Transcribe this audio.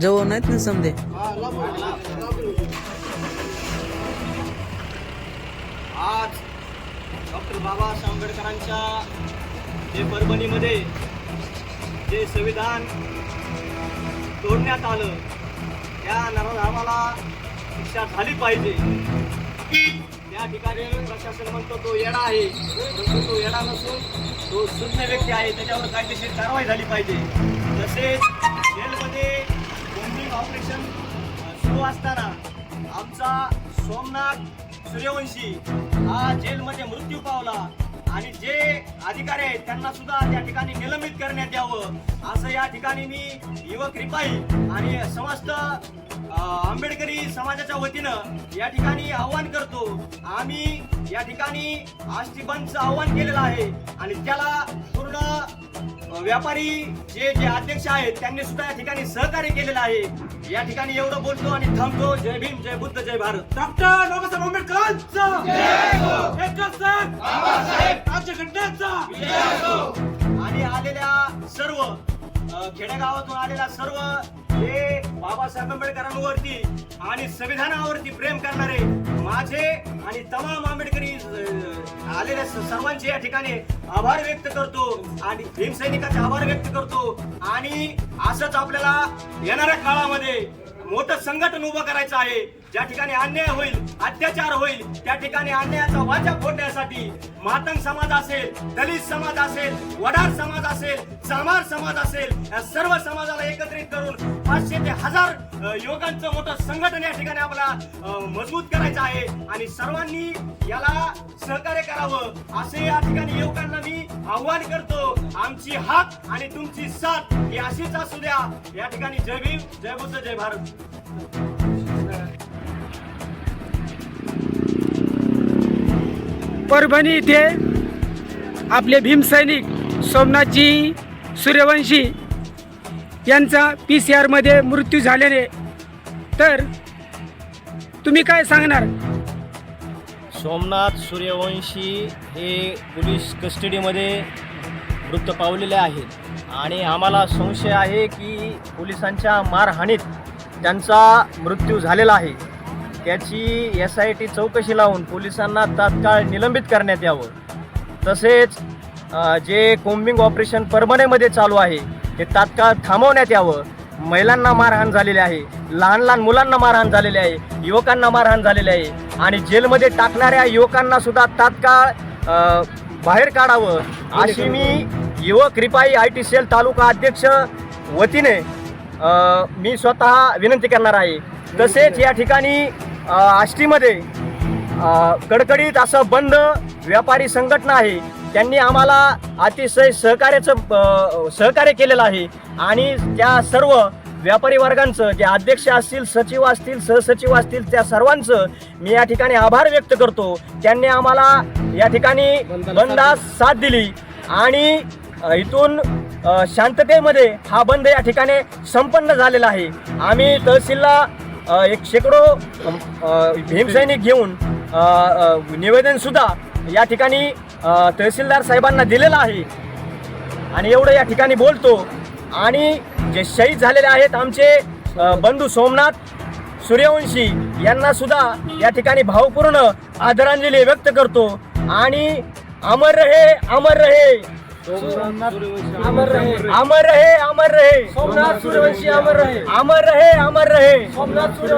जवळ नाहीत ना समजे. आज डॉक्टर बाबासाहेब आंबेडकरांच्या जे परभणीमध्ये जे संविधान तोडण्यात आलं त्या नराधामाला शिक्षा झाली पाहिजे. त्या ठिकाणी प्रशासन म्हणतो तो येडा आहे. म्हणतो तो येडा नसून तो सुज्ञ व्यक्ती आहे. त्याच्यावर कायदेशीर कारवाई झाली पाहिजे. तसेच जेलमध्ये ऑपरेशन सुरू असताना आमचा सोमनाथ सूर्यवंशी हा जेलमध्ये मृत्यू पावला आणि जे अधिकारी आहेत त्यांना सुद्धा त्या ठिकाणी निलंबित करण्यात यावं. असं या ठिकाणी मी युवक रिपाई आणि समस्त आंबेडकरी समाजाच्या वतीनं या ठिकाणी आव्हान करतो. आम्ही या ठिकाणी आष्टी बंदचं आव्हान केलेलं आहे आणि त्याला पूर्ण व्यापारी जे जे अध्यक्ष आहेत त्यांनी सुद्धा या ठिकाणी सहकार्य केलेलं आहे. या ठिकाणी एवढं बोलतो आणि थांबतो. जय भीम जय बुद्ध जय भारत. डॉक्टर बाबासाहेब घटनेचा! आणि आलेल्या सर्व खेडेगावातून आलेल्या सर्व हे बाबासाहेब आंबेडकरांवरती आणि संविधानावरती प्रेम करणारे माझे आणि तमाम आंबेडकरी आलेल्या सर्वांचे या ठिकाणी आभार व्यक्त करतो आणि भीमसैनिकाचे आभार व्यक्त करतो. आणि असंच आपल्याला येणाऱ्या काळामध्ये मोठं संघटन उभं करायचं आहे. ज्या ठिकाणी अन्याय होईल अत्याचार होईल त्या ठिकाणी अन्यायाचा वाचा फोडण्यासाठी मातंग समाज असेल दलित समाज असेल वडार समाज असेल चामार समाज असेल या सर्व समाजाला एकत्रित करून पाचशे ते हजार युवकांचं मोठं संघटन या ठिकाणी आपला मजबूत करायचं आहे. आणि सर्वांनी याला सहकार्य करावं असे या ठिकाणी युवकांना मी आव्हान करतो. आमची हात आणि तुमची साथ ही अशीच असू द्या. या ठिकाणी जय भीम जय बुद्ध जय भारत. परभणी इथे आपले भीमसैनिक सोमनाथजी सूर्यवंशी यांचा पी सी आरमध्ये मृत्यू झालेले तर तुम्ही काय सांगणार? सोमनाथ सूर्यवंशी हे पोलीस कस्टडीमध्ये मृत पावलेले आहेत. आणि आम्हाला संशय आहे की पोलिसांच्या मारहाणीत त्यांचा मृत्यू झालेला आहे. त्याची एस आय टी चौकशी लावून पोलिसांना तात्काळ निलंबित करण्यात यावं. तसेच जे कोम्बिंग ऑपरेशन परभणीमध्ये चालू आहे हे तात्काळ थांबवण्यात यावं. महिलांना मारहाण झालेली आहे. लहान लहान मुलांना मारहाण झालेली आहे. युवकांना मारहाण झालेली आहे. आणि जेलमध्ये टाकणाऱ्या युवकांना सुद्धा तात्काळ बाहेर काढावं. अशी मी युवक RPI I T cell taluka अध्यक्ष वतीने मी स्वतः विनंती करणार आहे. तसेच या ठिकाणी आष्टीमध्ये कडकडीत असं बंद व्यापारी संघटना आहे. त्यांनी आम्हाला अतिशय सहकार्याचं सहकार्य केलेलं आहे. आणि त्या सर्व व्यापारी वर्गांचं जे अध्यक्ष असतील सचिव असतील सहसचिव असतील त्या सर्वांचं मी या ठिकाणी आभार व्यक्त करतो. त्यांनी आम्हाला या ठिकाणी बंदास साथ दिली. आणि इथून शांततेमध्ये हा बंद या ठिकाणी संपन्न झालेला आहे. आम्ही तहसीलला एक शेकडो भीमसैनिक घेऊन निवेदनसुद्धा या ठिकाणी तहसीलदार साहेबांना दिलेलं आहे. आणि एवढं या ठिकाणी बोलतो. आणि जे शहीद झालेले आहेत आमचे बंधू सोमनाथ सूर्यवंशी यांना सुद्धा या ठिकाणी भावपूर्ण आदरांजली व्यक्त करतो. आणि अमर रहे अमर रहे. अमर रहे अमर रहे अमर रहे. सोमनाथ सूर्यवंशी अमर रहे. अमर रहे अमर रहे. सोमनाथ सूर्यवंशी